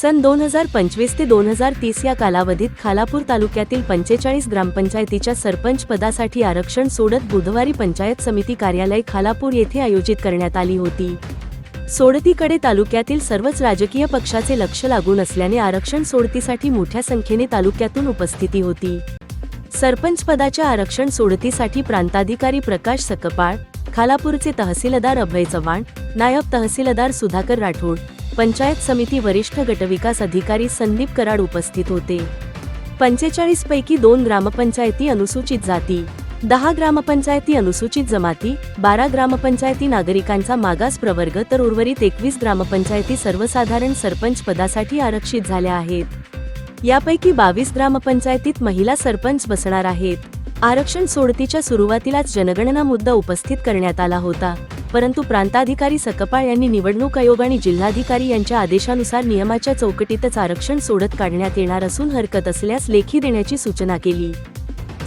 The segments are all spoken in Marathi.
सन दोन हजार पंचवीस ते दोन हजार तीस या कालावधीत खालापूर तालुक्यातील पंचेचाळीस ग्रामपंचायतीच्या सरपंच पदासाठी आरक्षण सोडत बुधवारी पंचायत समिती कार्यालय खालापूर येथे आयोजित करण्यात आली होती. सोडतीकडे तालुक्यातील सर्वच राजकीय पक्षाचे लक्ष लागून असल्याने आरक्षण सोडतीसाठी मोठ्या संख्येने तालुक्यातून उपस्थिती होती. सरपंच पदाच्या आरक्षण सोडतीसाठी प्रांताधिकारी प्रकाश सकपाळ खालापूरचे तहसीलदार अभय चव्हाण नायब तहसीलदार सुधाकर राठोड पंचायत समिती वरिष्ठ गटविकास अधिकारी संदीप कराड उपस्थित होते. पंचेचाळीस पैकी दोन ग्रामपंचायती अनुसूचित जाती दहा ग्रामपंचायती अनुसूचित जमाती बारा ग्रामपंचायती नागरिकांचा मागास प्रवर्ग तर उर्वरित एकवीस ग्रामपंचायती सर्वसाधारण सरपंच पदासाठी आरक्षित झाल्या आहेत. यापैकी बावीस ग्रामपंचायतीत महिला सरपंच बसणार आहेत. आरक्षण सोडतीच्या सुरुवातीलाच जनगणना मुद्दा उपस्थित करण्यात आला होता. परंतु प्रांताधिकारी सकपाळ यांनी निवडणूक आयोग आणि जिल्हाधिकारी यांच्या आदेशानुसार नियमाच्या चौकटीतच आरक्षण सोडत काढण्यात येणार असून हरकत असल्यास लेखी देण्याची सूचना केली.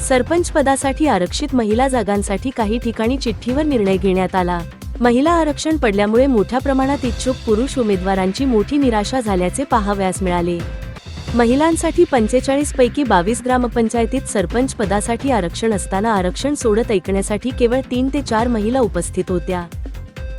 सरपंच पदासाठी आरक्षित महिला जागांसाठी काही ठिकाणी चिठ्ठीवर निर्णय घेण्यात आला. महिला आरक्षण पडल्यामुळे मोठ्या प्रमाणात इच्छुक पुरुष उमेदवारांची मोठी निराशा झाल्याचे पाहावयास मिळाले. महिलांसाठी पंचेचाळीस पैकी बावीस ग्रामपंचायतीत सरपंच पदासाठी आरक्षण असताना आरक्षण सोडत ऐकण्यासाठी केवळ तीन ते चार महिला उपस्थित होत्या.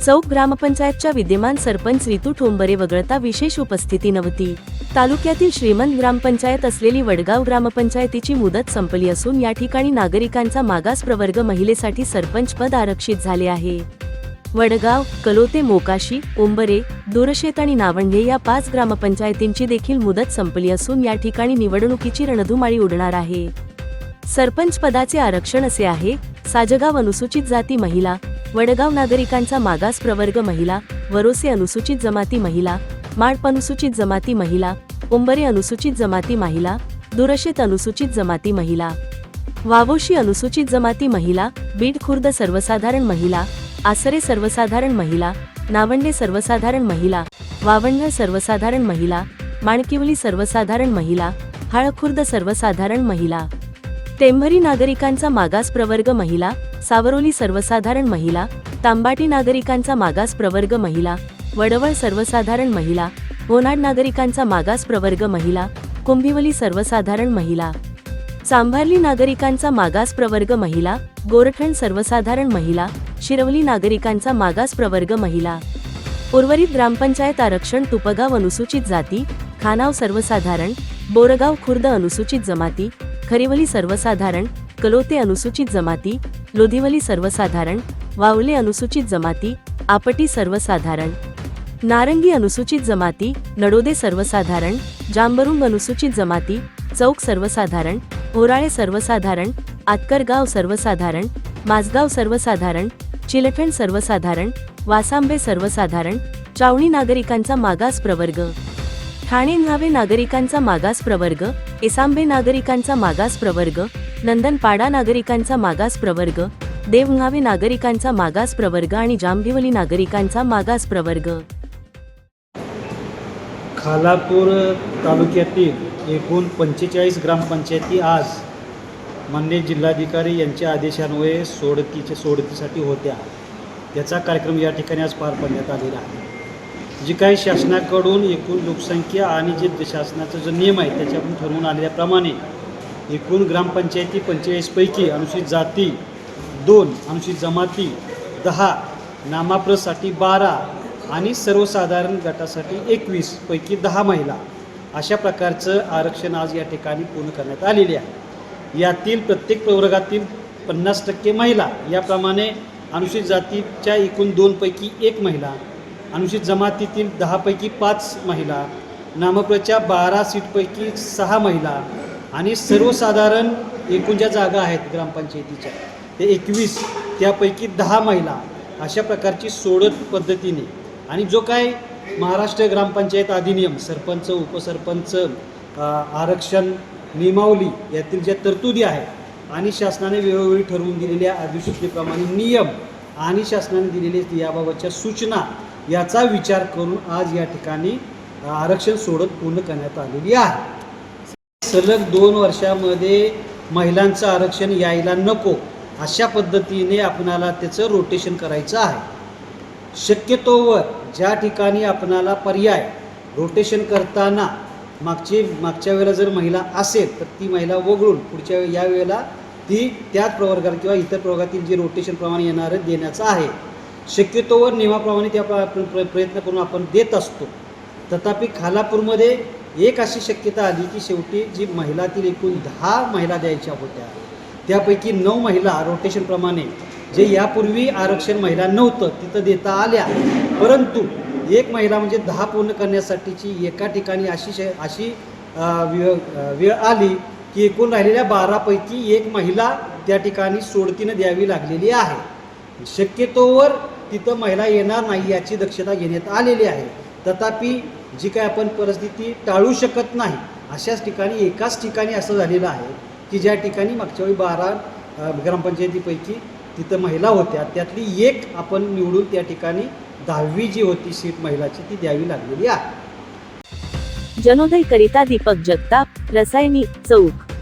चौक ग्रामपंचायतच्या विद्यमान सरपंच रितू ठोंबरे वगळता विशेष उपस्थिती नव्हती. तालुक्यातील श्रीमंत ग्रामपंचायत असलेली वडगाव ग्रामपंचायतीची मुदत संपली असून या ठिकाणी नागरिकांचा मागास प्रवर्ग महिलेसाठी सरपंच पद आरक्षित झाले आहे. वडगाव कलोते मोकाशी उंबरे दुरशेत आणि नावंडे या पाच ग्रामपंचायतींची देखील मुदत संपली असून या ठिकाणी निवडणुकीची रणधुमाळी उडणार आहे. सरपंच पदाचे आरक्षण असे आहे साजगाव अनुसूचित जाती महिला वडगाव नागरिकांचा मागास प्रवर्ग महिला वरोसे अनुसूचित जमाती महिला माडप अनुसूचित जमाती महिला उंबरे अनुसूचित जमाती महिला दुरशेत अनुसूचित जमाती महिला वावोशी अनुसूचित जमाती महिला बीड खुर्द सर्वसाधारण महिला आसरे सर्वसाधारण महिला नावंडे सर्वसाधारण महिला वावंड सर्वसाधारण महिला माणकिवली सर्वसाधारण महिला हाळखुर्द सर्वसाधारण महिला. टेंभरी नागरिकांचा मागास प्रवर्ग महिला सावरोली सर्वसाधारण महिला तांबाटी नागरिकांचा मागास प्रवर्ग महिला वडवळ सर्वसाधारण महिला होनाड नागरिकांचा मागास प्रवर्ग महिला कुंभिवली सर्वसाधारण महिला. सांभारली नागरिकांचा मागास प्रवर्ग महिला गोरठण सर्वसाधारण महिला शिरवली नागरिकांचा मागास प्रवर्ग महिला. उर्वरित ग्रामपंचायत आरक्षण तुपगाव अनुसूचित जाती खानाव सर्वसाधारण बोरगाव खुर्द अनुसूचित जमाती खरिवली सर्वसाधारण कलोते अनुसूचित जमाती लोधिवली सर्वसाधारण वावले अनुसूचित जमाती आपटी सर्वसाधारण नारंगी अनुसूचित जमाती नडोदे सर्वसाधारण जांबरुंग अनुसूचित जमाती चौक सर्वसाधारण ओराळे सर्वसाधारण आतकरगाव सर्वसाधारण माझगाव सर्वसाधारण चिलठण सर्वसाधारण वासांबे सर्वसाधारण चावणी नागरिकांचा मागास प्रवर्ग. ठाणे न्हावे नागरिकांचा मागास प्रवर्ग एसांबे नागरिकांचा मागास प्रवर्ग नंदनपाडा नागरिकांचा मागास प्रवर्ग देवघावे नागरिकांचा मागास प्रवर्ग आणि जांभिवली नागरिकांचा मागास प्रवर्ग. खालापूर तालुक्यातील एकूण पंचेचाळीस ग्रामपंचायती आज माननीय जिल्हाधिकारी यांच्या आदेशान्वये सोडतीच्या सोडतीसाठी होत्या. याचा कार्यक्रम या ठिकाणी आज पार पाडण्यात आलेला आहे. जी काही शासनाकडून एकूण लोकसंख्या आणि जे शासनाचा जो नियम आहे त्याच्यातून ठरवून आलेल्याप्रमाणे एकूण ग्रामपंचायती पंचेचाळीसपैकी अनुसूचित जाती दोन अनुसूचित जमाती दहा नामाप्रसाठी बारा आणि सर्वसाधारण गटासाठी एकवीसपैकी दहा महिला अशा प्रकारचं आरक्षण आज या ठिकाणी पूर्ण करण्यात आलेले आहे. यातील प्रत्येक प्रवर्गातील पन्नास टक्के महिला याप्रमाणे अनुसूचित जातीच्या एकूण दोनपैकी एक महिला अनुसूचित जमातीतील दहापैकी पाच महिला नामप्रच्या बारा सीटपैकी सहा महिला आणि सर्वसाधारण एकूण ज्या जागा आहेत ग्रामपंचायतीच्या ते एकवीस त्यापैकी दहा महिला अशा प्रकारची सोडत पद्धतीने आणि जो काय महाराष्ट्र ग्रामपंचायत अधिनियम सरपंच उपसरपंच आरक्षण नियमावली यातील ज्या तरतुदी आहेत आणि शासनाने वेळोवेळी ठरवून दिलेल्या अधिसूचनेप्रमाणे नियम आणि शासनाने दिलेले याबाबतच्या सूचना याचा विचार करून आज या ठिकाणी आरक्षण सोडत पूर्ण करण्यात आलेली आहे. सलग दोन वर्षामध्ये महिलांचं आरक्षण यायला नको अशा पद्धतीने आपणाला त्याचं रोटेशन करायचं आहे. शक्यतोवर ज्या ठिकाणी आपणाला पर्याय रोटेशन करताना मागची मागच्या वेळेला जर महिला असेल तर ती महिला वगळून पुढच्या वेळी या वेळेला ती त्याच प्रवर्गात किंवा इतर प्रवर्गातील जे रोटेशन प्रमाणे येणारं देण्याचं आहे. शक्यतोवर नियमाप्रमाणे त्या प्र- प्र- प्रयत्न करून आपण देत असतो. तथापि खालापूरमध्ये एक अशी शक्यता आली की शेवटी जी महिलातील एकूण दहा महिला द्यायच्या होत्या त्यापैकी नऊ महिला रोटेशनप्रमाणे जे यापूर्वी आरक्षण महिला नव्हतं तिथं देता आल्या. परंतु एक महिला म्हणजे दहा पूर्ण करण्यासाठीची एका ठिकाणी अशी श अशी वेळ वेळ आली की एकूण राहिलेल्या बारापैकी एक महिला त्या ठिकाणी सोडतीनं द्यावी लागलेली आहे. शक्यतोवर तिथं महिला येणार नाही याची दक्षता घेण्यात आलेली आहे. तथापि जी काय आपण परिस्थिती टाळू शकत नाही अशाच ठिकाणी एकाच ठिकाणी असं झालेलं आहे की ज्या ठिकाणी मागच्या वेळी बारा ग्रामपंचायतीपैकी तिथं महिला होत्या त्यातली एक आपण निवडून त्या ठिकाणी दहावी जी होती सीट महिलाची ती द्यावी लागलेली आहे. जनोदय करिता दीपक जगताप रसायनी चौक.